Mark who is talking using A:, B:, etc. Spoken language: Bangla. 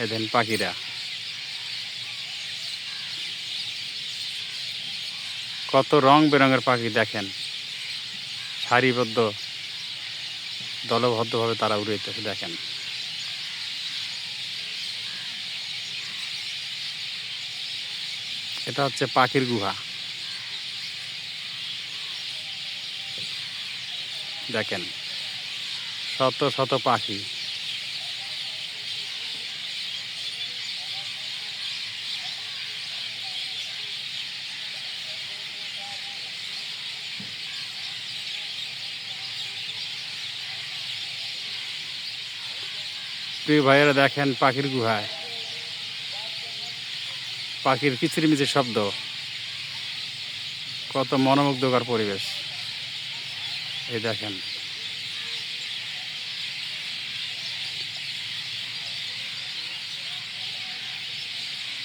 A: এই দেখেন পাখিরা। কত রং বেরঙের পাখি দেখেন। সারিবদ্ধ, দলবদ্ধভাবে তারা উড়াইতেছে দেখেন। এটা হচ্ছে পাখির গুহা। দেখেন, শত শত পাখি। প্রিয় ভাইয়েরা দেখেন পাখির গুহায়। পাখির কিচিরমিচির শব্দ। কত মনোমুগ্ধকর পরিবেশ। এই দেখেন।